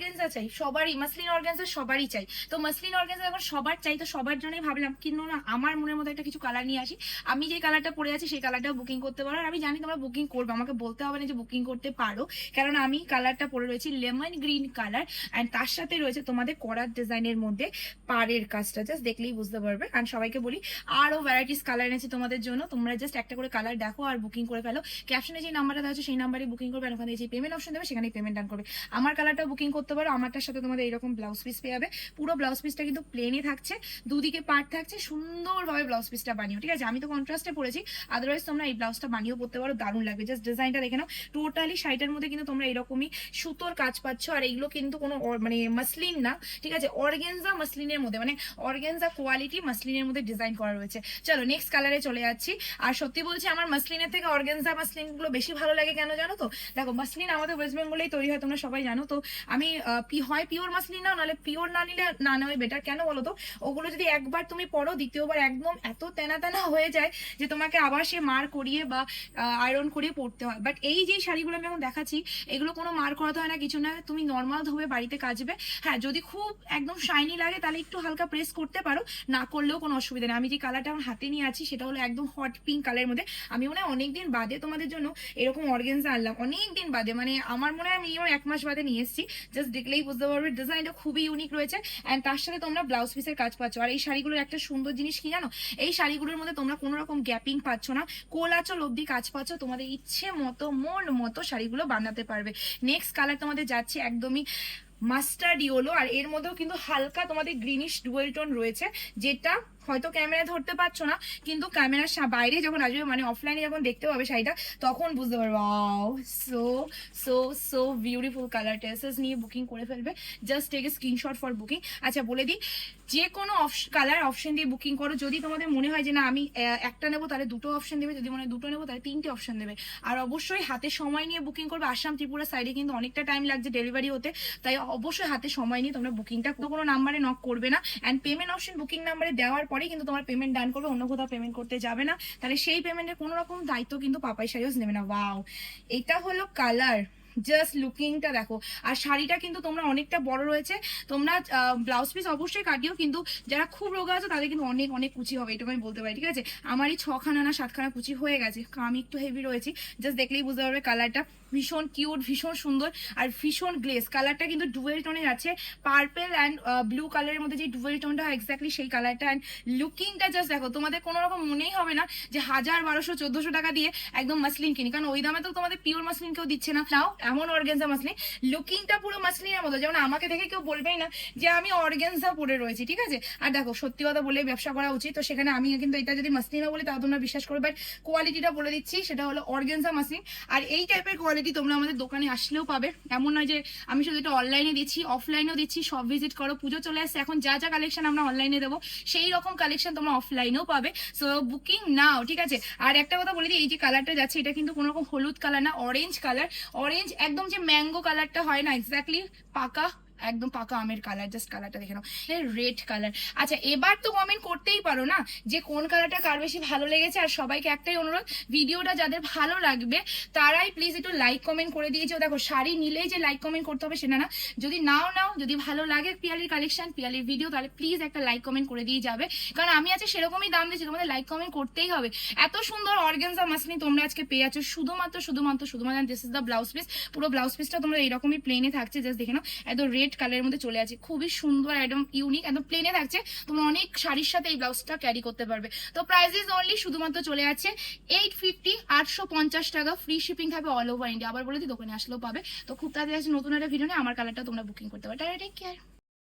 Organza চাই, সবারই muslin organza সবারই চাই। তো মাসলিন অর্গেনজা যখন সবার চাই, তো সবার জন্যই ভাবলাম, কিন্তু না, আমার মনের মধ্যে একটা কিছু কালার নিয়ে আসি। আমি যে কালারটা পরে আছি, সেই কালারটা বুকিং করতে পারো। আর আমি জানি তোমরা বুকিং করবে, আমাকে বলতে হবে না যে বুকিং করতে পারো। কারণ আমি কালারটা পরে রয়েছি লেমন গ্রিন কালার অ্যান্ড তার সাথে রয়েছে তোমাদের করার ডিজাইনের মধ্যে পাড়ের কাজটা। জাস্ট দেখলেই বুঝতে পারবে। অ্যান্ড সবাইকে বলি আরও ভ্যারাইটিস কালার এনেছি তোমাদের জন্য। তোমরা জাস্ট একটা করে কালার দেখো আর বুকিং করে ফেলো। ক্যাপশনে যে নাম্বারটা দেওয়া আছে, সেই নাম্বারে বুকিং করবে ওখানে যে পেমেন্ট অপশন দেবে সেখানে পেমেন্ট ডান করবে। আমার কালারটাও বুকিং করতে পারো। আমারটার সাথে তোমাদের এরকম ব্লাউজ পিস পেয়ে যাবে। পুরো ব্লাউজ পিসটা কিন্তু প্লেনই থাকছে। দুদিকে পার্ট থাকছে। সুন্দরভাবে ব্লাউজ পিসটা বানিও, ঠিক আছে? আমি তো কন্ট্রাস্টে পড়েছি। আদারওয়াইজ তোমরা এই ব্লাউজটা বানিয়েও পড়তে পারো। দারুণ লাগবে। জাস্ট ডিজাইনটা দেখে নাও। টোটালি শাড়িটার মধ্যে কিন্তু তোমরা এরকমই সুতোর কাজ পাচ্ছ। আর এইগুলো কিন্তু কোনো মানে মাসলিন না, ঠিক আছে? অর্গেনজা মাসলিনের মধ্যে মানে অর্গেনজা কোয়ালিটি মাসলিনের মধ্যে ডিজাইন করা রয়েছে। চলো নেক্সট কালারে চলে যাচ্ছি। আর সত্যি বলছি, আমার মাসলিনের থেকে অর্গেনজা মাসলিনগুলো বেশি ভালো লাগে কেন জানো তো? দেখো মাসলিন আমাদের ওয়েস্ট বেঙ্গলেই তৈরি হয়, তোমরা সবাই জানো। তো আমি হয় পিওর মাছ মাসলিন নাও নাহলে পিওর না নিলে না নেওয়াই বেটার কেন বলো তো? ওগুলো যদি একবার তুমি পরো, দ্বিতীয়বার একদম এত তেনা তেনা হয়ে যায় যে তোমাকে আবার সে মার করিয়ে বা আয়রন করিয়ে পড়তে হয়। বাট এই যে শাড়িগুলো আমি এখন দেখাচ্ছি, এগুলো কোনো মার করাতে হয় না, কিছু না, তুমি নর্মাল ধোবে, বাড়িতে কাচবে। হ্যাঁ যদি খুব একদম শাইনি লাগে, তাহলে একটু হালকা প্রেস করতে পারো। না করলেও কোনো অসুবিধা নেই। আমি যে কালারটা আমার হাতে নিয়ে আছি, সেটা হলো একদম হট পিঙ্ক কালারের মধ্যে। আমি মনে হয় অনেকদিন বাদে তোমাদের জন্য এরকম অর্গেন্সা আনলাম। অনেক দিন বাদে মানে আমার মনে হয় মিনিমাম এক মাস বাদে নিয়ে এসেছি। জাস্ট দেখলেই বুঝতে পারবে। ডিজাইনটা খুবই ইউনিক রয়েছে। অ্যান্ড তার সাথে তোমরা ব্লাউজ পিসের কাজ পাচ্ছ। আর এই শাড়িগুলোর একটা সুন্দর জিনিস কি জানো? এই শাড়িগুলোর মধ্যে তোমরা কোনো রকম গ্যাপিং পাচ্ছ না। কোল আঁচল অব্দি কাজ পাচ্ছ। তোমাদের ইচ্ছে মতো, মন মতো শাড়িগুলো বানাতে পারবে। নেক্সট কালার তোমাদের যাচ্ছে একদমই মাস্টার্ড ইয়েলো আর এর মধ্যেও কিন্তু হালকা তোমাদের গ্রিনিশ ডুয়েল টোন রয়েছে, যেটা হয়তো ক্যামেরা ধরতে পারছ না, কিন্তু ক্যামেরার বাইরে যখন আসবে মানে অফলাইনে যখন দেখতে পাবে শাড়িটা, তখন বুঝতে পারবে so so so beautiful colour টেসেস নিয়ে বুকিং করে ফেলবে। Just take a screenshot for booking আচ্ছা বলে দিই, যে কোনো কালার অপশন দিয়ে বুকিং করো। যদি তোমাদের মনে হয় যে না, আমি একটা নেব, তাহলে দুটো অপশন দেবে। যদি মনে হয় দুটো নেব, তাহলে তিনটে অপশন দেবে। আর অবশ্যই হাতে সময় নিয়ে বুকিং করবে। আসাম ত্রিপুরা সাইডে কিন্তু অনেকটা টাইম লাগছে ডেলিভারি হতে। তাই অবশ্যই হাতে সময় নিয়ে তোমরা বুকিংটা কোনো নাম্বারে নক করবে না। অ্যান্ড পেমেন্ট অপশন বুকিং নাম্বারে দেওয়ার পরেই কিন্তু তোমার পেমেন্ট ডান করবে, অন্য কোথাও পেমেন্ট করতে যাবে না। তাহলে সেই পেমেন্টের কোনো রকম দায়িত্ব কিন্তু পাপাই সাইজ নেবে না। ওয়াও এটা হলো কালার জাস্ট লুকিংটা দেখো। আর শাড়িটা কিন্তু তোমরা অনেকটা বড় রয়েছে। তোমরা ব্লাউজ পিস অবশ্যই কাটিও, কিন্তু যারা খুব রোগা আছে, তাদের কিন্তু অনেক অনেক কুচি হবে, এটুকু আমি বলতে পারি, ঠিক আছে? আমারই ছখানা না সাতখানা কুচি হয়ে গেছে। আমি একটু হেভি রয়েছি জাস্ট দেখলেই বুঝতে পারবে কালারটা ভীষণ কিউট ভীষণ সুন্দর, আর ভীষণ গ্লেস কালারটা কিন্তু ডুয়েল টোনে আছে। পার্পেল অ্যান্ড ব্লু কালারের মধ্যে যে ডুয়েল টোনটা হয় এক্স্যাক্টলি সেই কালারটা অ্যান্ড লুকিংটা জাস্ট দেখো, তোমাদের কোনো রকম মনেই হবে না যে হাজার বারোশো, চোদ্দশো টাকা দিয়ে একদম মাসলিন কিনি। কারণ ওই দামে তো তোমাদের পিওর মাসলিন কেউ দিচ্ছে না। নাও এমন অর্গেনজা মাসলিন লুকিংটা পুরো মাসলিনের মতো। যেমন আমাকে দেখে কেউ বলবেই না যে আমি অর্গেনজা পরে রয়েছি, ঠিক আছে? আর দেখো, সত্যি কথা বলে ব্যবসা করা উচিত, তো সেখানে আমি কিন্তু এটা যদি মাসলিনা বলি, তাও তোমরা বিশ্বাস করবে। বাট কোয়ালিটিটা বলে দিচ্ছি, সেটা হলো অর্গেনজা মাসলিন আর এই টাইপের কোয়ালিটি তোমরা আমাদের দোকানে আসলেও পাবে। এমন নয় যে আমি শুধু এটা অনলাইনে দিচ্ছি অফলাইনেও দিচ্ছি সব ভিজিট করো, পুজো চলে আসছে। এখন যা যা কালেকশন আমরা অনলাইনে দেবো, সেই রকম কালেকশন তোমরা অফলাইনেও পাবে। সো বুকিং নাও ঠিক আছে? আর একটা কথা বলে দিই, এই যে কালারটা যাচ্ছে, এটা কিন্তু কোনো রকম হলুদ কালার না অরেঞ্জ কালার অরেঞ্জ একদম যে ম্যাঙ্গো কালারটা হয় না এক্স্যাক্টলি পাকা একদম পাকা আমের কালার জাস্ট কালারটা দেখে নাও। রেড কালার আচ্ছা এবার তো কমেন্ট করতেই পারো না যে কোন কালারটা কার বেশি ভালো লেগেছে, আর সবাইকে একটাই অনুরোধ ভিডিওটা যাদের ভালো লাগবে, তারাই প্লিজ একটু লাইক কমেন্ট করে দিয়েছ। দেখো, শাড়ি নিলেই যে লাইক কমেন্ট করতে হবে সেটা না। যদি নাও নাও, যদি ভালো লাগে পিয়ালির কালেকশন পিয়ালির ভিডিও তাহলে প্লিজ একটা লাইক কমেন্ট করে দিয়ে যাবে। কারণ আমি আজকে সেরকমই দাম দিচ্ছি তোমাদের লাইক কমেন্ট করতেই হবে। এত সুন্দর অর্গেনজা মাসনি তোমরা আজকে পেয়ে যাচ্ছ। শুধুমাত্র শুধুমাত্র শুধুমাত্র this is the blouse piece পুরো ব্লাউজ পিসটা তোমরা এরকমই প্লেনে থাকছে জাস্ট দেখে নাও। একদম রেড কালারের মধ্যে চলে আছে। খুবই সুন্দর, একদম ইউনিক একদম প্লেনে থাকছে। তোমরা অনেক শাড়ির সাথে এই ব্লাউজটা ক্যারি করতে পারবে। তো প্রাইসেস অনলি শুধুমাত্র চলে আছে এইট ফিফটি আটশো পঞ্চাশ টাকা। ফ্রি শিপিং থাকবে অল ওভার ইন্ডিয়া আবার বলে দিই, দোকানে আসলেও পাবে। তো খুব তাড়াতাড়ি আছে নতুন একটা ভিডিও নিয়ে। আমার কালারটা তোমরা বুকিং করতে পারো। Take care